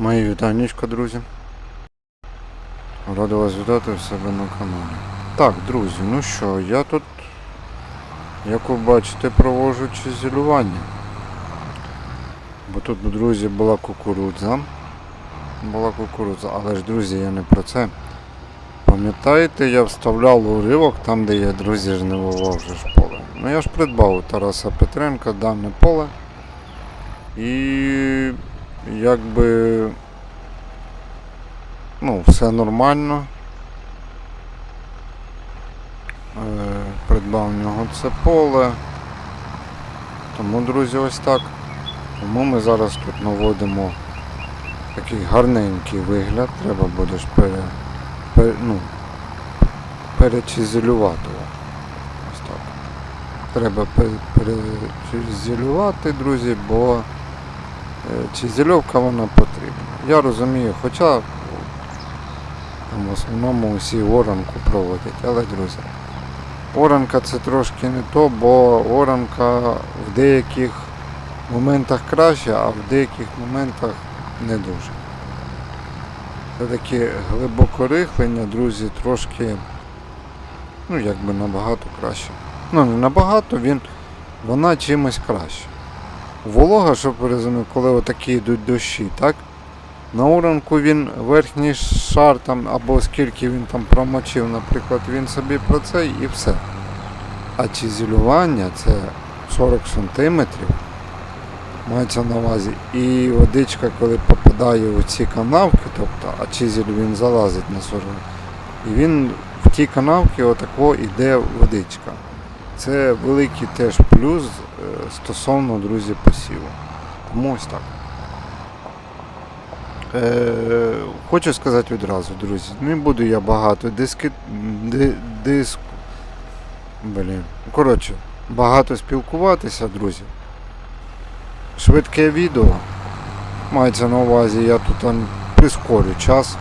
Мої вітаннячка, друзі. Радий вас вітати в себе на каналі. Так, друзі, ну що, я тут, як ви бачите, проводжу чизелювання. Бо тут, друзі, була кукурудза. Була кукурудза, але ж, друзі, я не про це. Пам'ятаєте, я вставляв уривок там, де я, друзі, жнивував вже ж поле. Ну я ж придбав у Тараса Петренка дане поле. І якби ну, все нормально. Е, придбав в нього це поле. Тому, друзі, ось так. Тому ми зараз тут наводимо такий гарненький вигляд. Треба буде ж пере, пере, ну, перечизелювати. Ось так. Треба пе- перечизелювати, друзі, бо е, чизельовка вона потрібна. Я розумію, хоча там в основному усі оранку проводять, але друзі. Оранка це трошки не то, бо оранка в деяких моментах краще, а в деяких моментах не дуже. Це таке глибоке рихлення, друзі, трошки, ну якби набагато краще. Ну не набагато, він, вона чимось краще. Волога, щоб ви коли отакі йдуть дощі, так? На уранку він верхній шар там, або скільки він там промочив, наприклад, він собі про це і все. А чизелювання це 40 сантиметрів, мається на увазі. І водичка, коли попадає у ці канавки, тобто, а він залазить на 40, і він в ті канавки отако йде водичка. Це великий теж плюс е, стосовно, друзі, посіву. Тому ось так. Е, хочу сказати відразу, друзі, не буду я багато диски, ди, диск, блін. Коротше, багато спілкуватися, друзі. Швидке відео. Мається на увазі, я тут там прискорю час.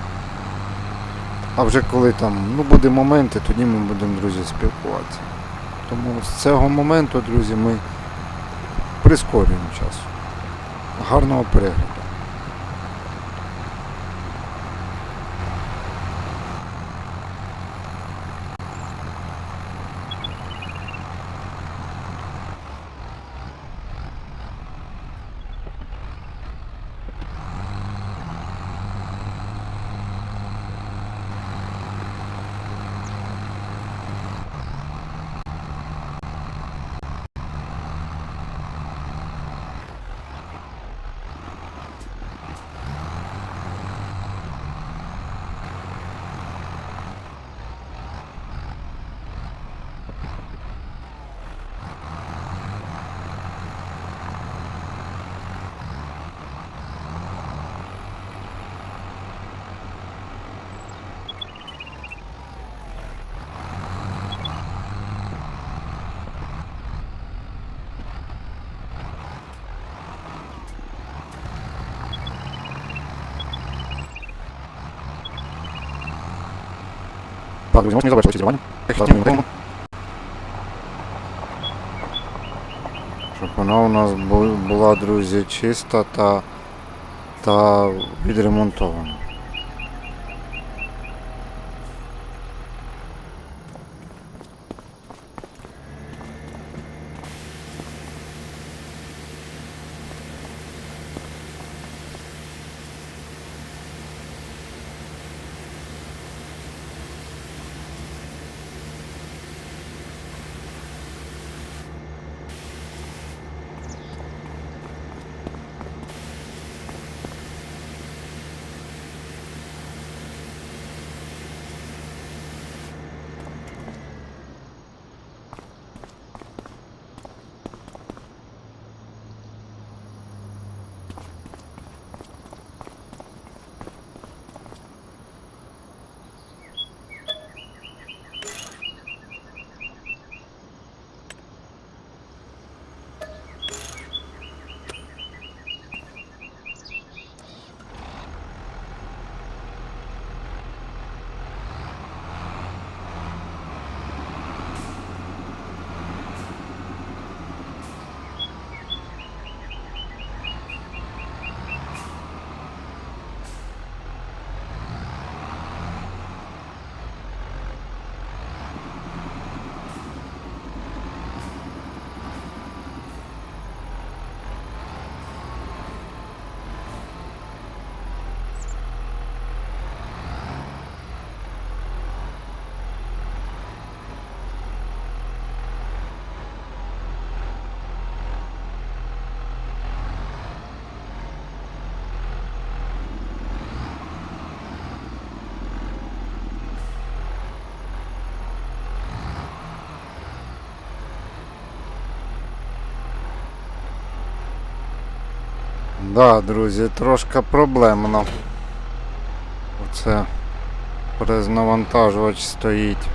А вже коли там ну, буде моменти, тоді ми будемо, друзі, спілкуватися. Тому з цього моменту, друзі, ми прискорюємо час. Гарного перегляду. Так, друзі, можете не завершити зірвання. Щоб вона у нас була, друзі, чиста та, та відремонтована. Да, друзі, трошки проблемно. Оце перезнавантажувач стоїть.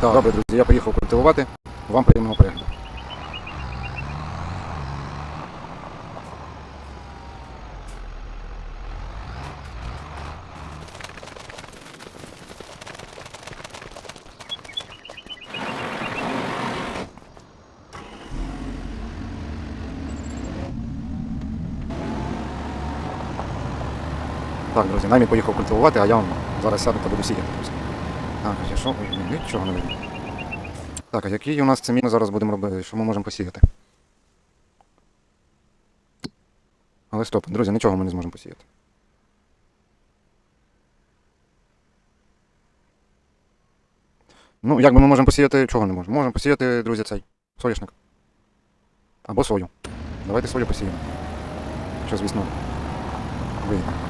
Так, добре, друзі, я поїхав культивувати. Вам приємного перегляду. Так, друзі, наймі поїхав культивувати, а я вам зараз сяду та буду сіяти, друзі. Так, а що? Ой, ні, Нічого не видно. Так, а який у нас це ми зараз будемо робити? Що ми можемо посіяти? Але стоп, друзі, нічого ми не зможемо посіяти. Ну, як би ми можемо посіяти, чого не можемо? Можемо посіяти, друзі, цей соняшник. Або сою. Давайте сою посіємо. Що, звісно, вийде.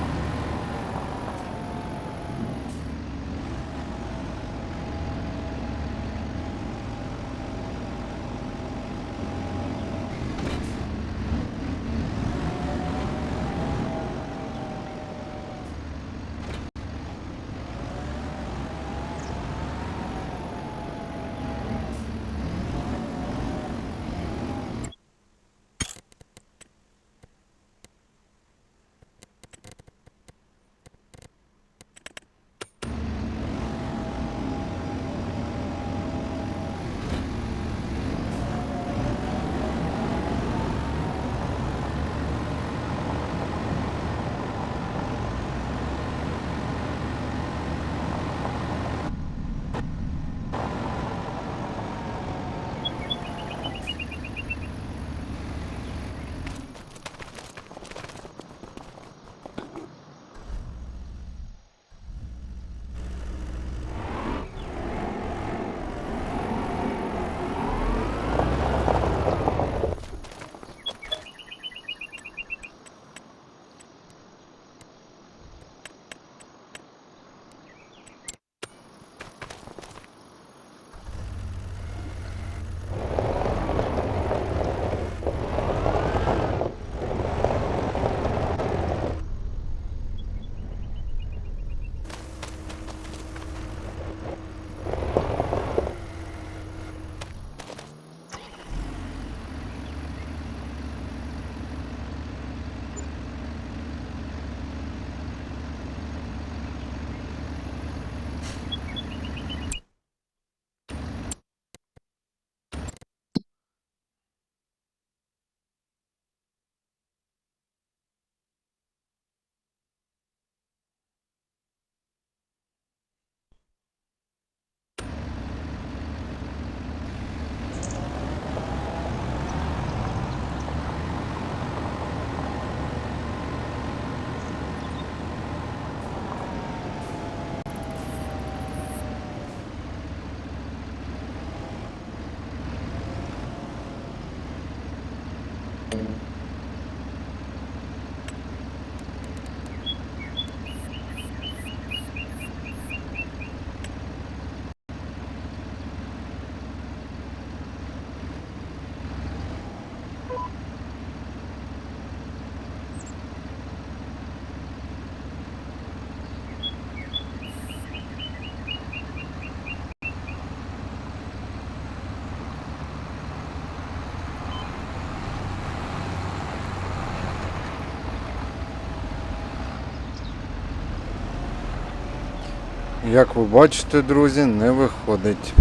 Як ви бачите, друзі, не виходить.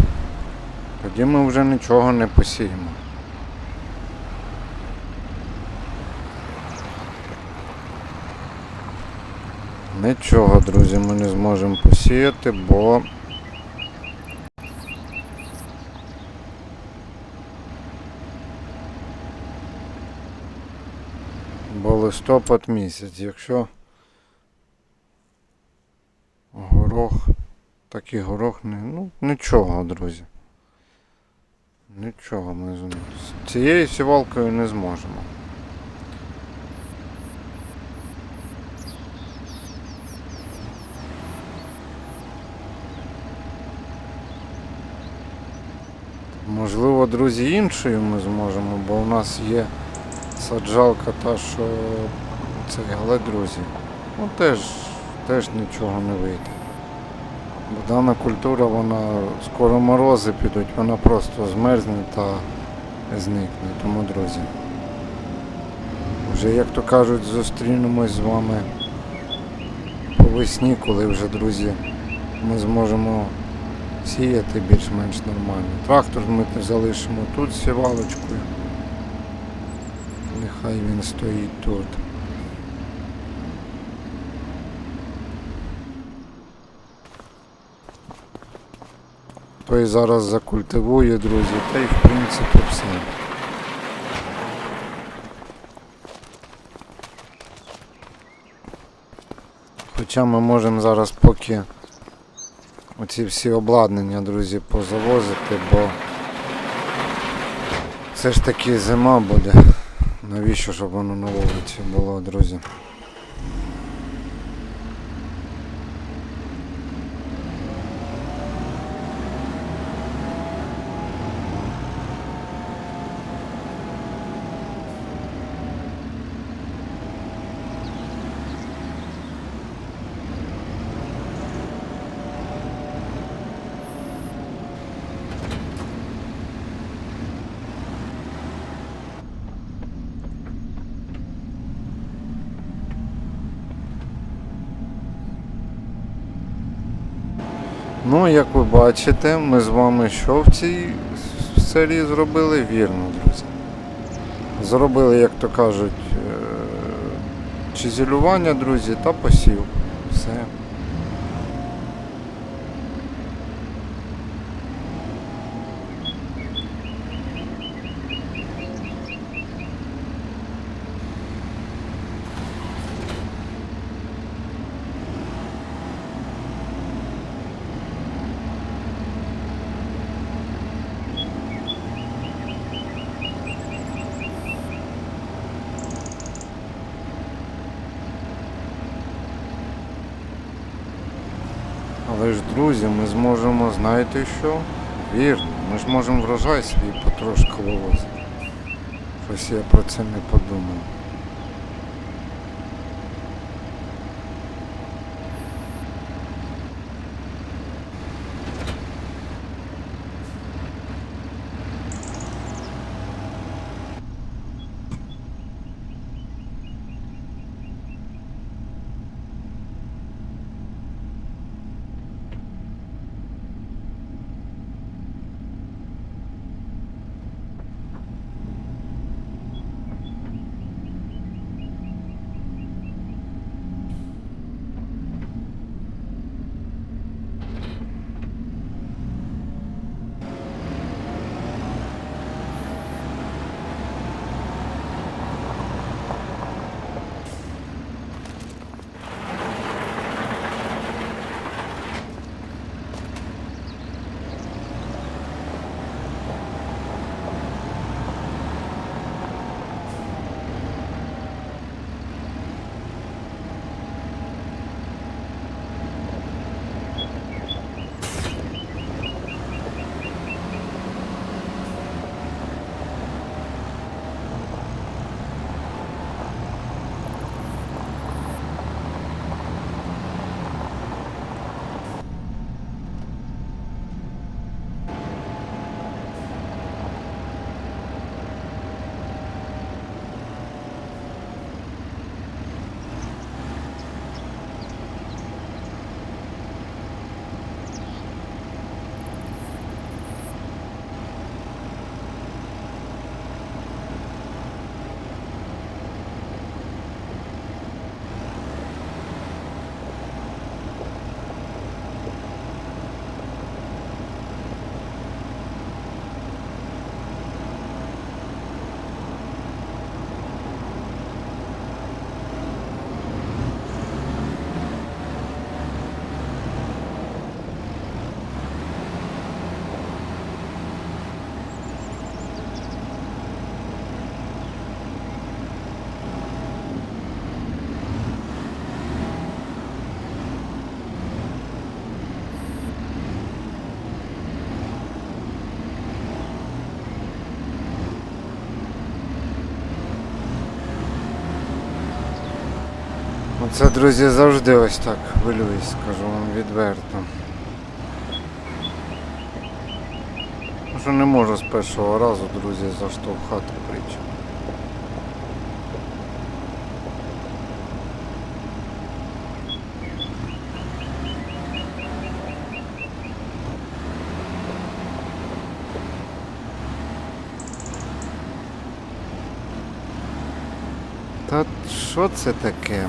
Тоді ми вже нічого не посіємо. Нічого, друзі, ми не зможемо посіяти, бо бо листопад місяць. Якщо горох, такий горох не. Ну, нічого, друзі. Нічого ми з цією сівалкою не зможемо. Можливо, друзі, іншою ми зможемо, бо у нас є саджалка та, що цей, але друзі, ну теж, теж нічого не вийде. Дана культура, вона скоро морози підуть, вона просто змерзне та зникне. Тому, друзі. Вже, як то кажуть, зустрінемось з вами по весні, коли вже, друзі, ми зможемо сіяти більш-менш нормально. Трактор ми залишимо тут сівалочкою. Нехай він стоїть тут. Той зараз закультивує, друзі, та й в принципі все. Хоча ми можемо зараз поки оці всі обладнання, друзі, позавозити, бо все ж таки зима буде. Навіщо, щоб воно на вулиці було, друзі? Ну, як ви бачите, ми з вами що в цій серії зробили? Вірно, друзі. Зробили, як то кажуть, е, чизелювання, друзі, та посів. Ж, друзі, ми зможемо, знаєте що? Вірно, ми ж можемо врожай свій потрошку вивозити. Щось я про це не подумав. Оце, друзі, завжди ось так хвилююсь, скажу вам відверто. Тому Що не можу з першого разу, друзі, заштовхати притчу. Та що це таке?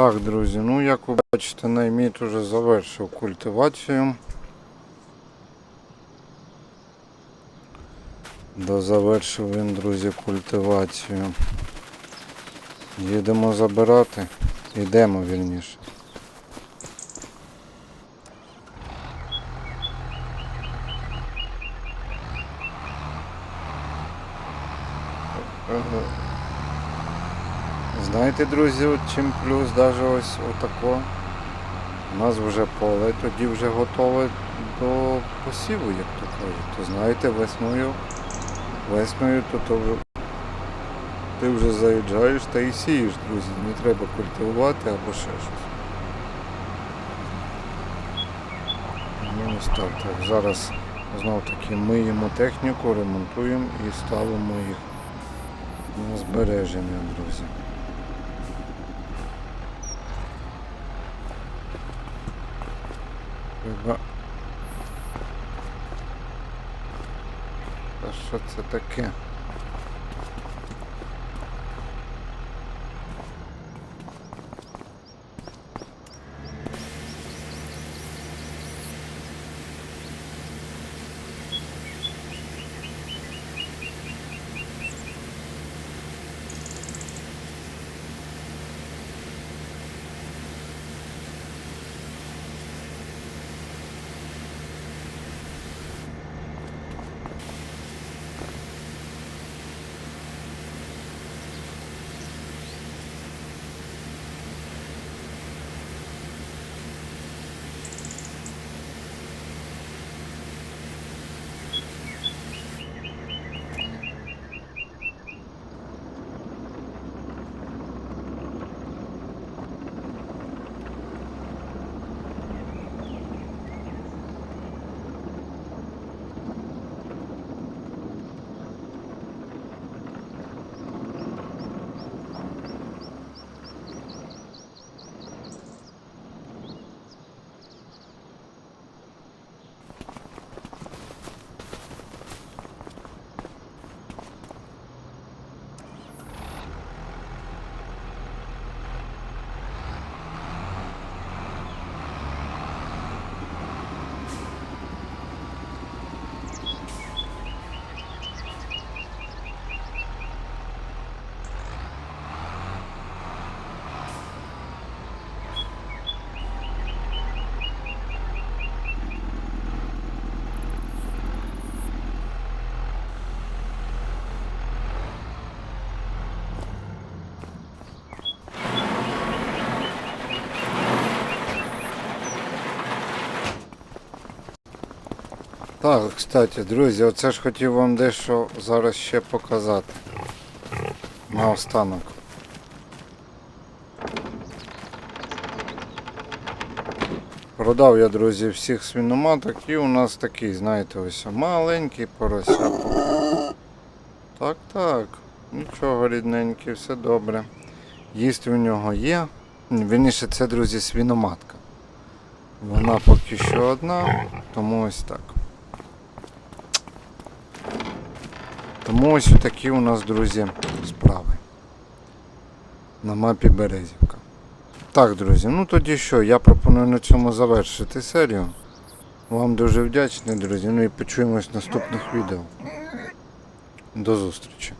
Так, друзі, ну як ви бачите, найміт уже завершив культивацію. Дозавершив він, друзі, культивацію. Їдемо забирати. Йдемо вірніше. Знаєте, друзі, от чим плюс навіть ось отако. У нас вже поле тоді вже готове до посіву, як то кажуть. То знаєте, весною, весною то, то ти вже заїжджаєш та і сієш, друзі. Не треба культивувати або ще щось. Ну ось так, так. Зараз знов таки миємо техніку, ремонтуємо і ставимо їх на збереження, друзі. Треба. А що це таке? Так, кстати, друзі, оце ж хотів вам дещо зараз ще показати. Наостанок. Продав я, друзі, всіх свиноматок і у нас такий, знаєте, ось маленький порося. Так, так. Нічого рідненький, все добре. Їсти у нього є. Вірніше, це, друзі, свиноматка. Вона поки що одна, тому ось так. Тому ось такі у нас, друзі, справи. на мапі Березівка. Так, друзі, ну тоді що, я пропоную на цьому завершити серію. Вам дуже вдячний, друзі. Ну і почуємось в наступних відео. До зустрічі.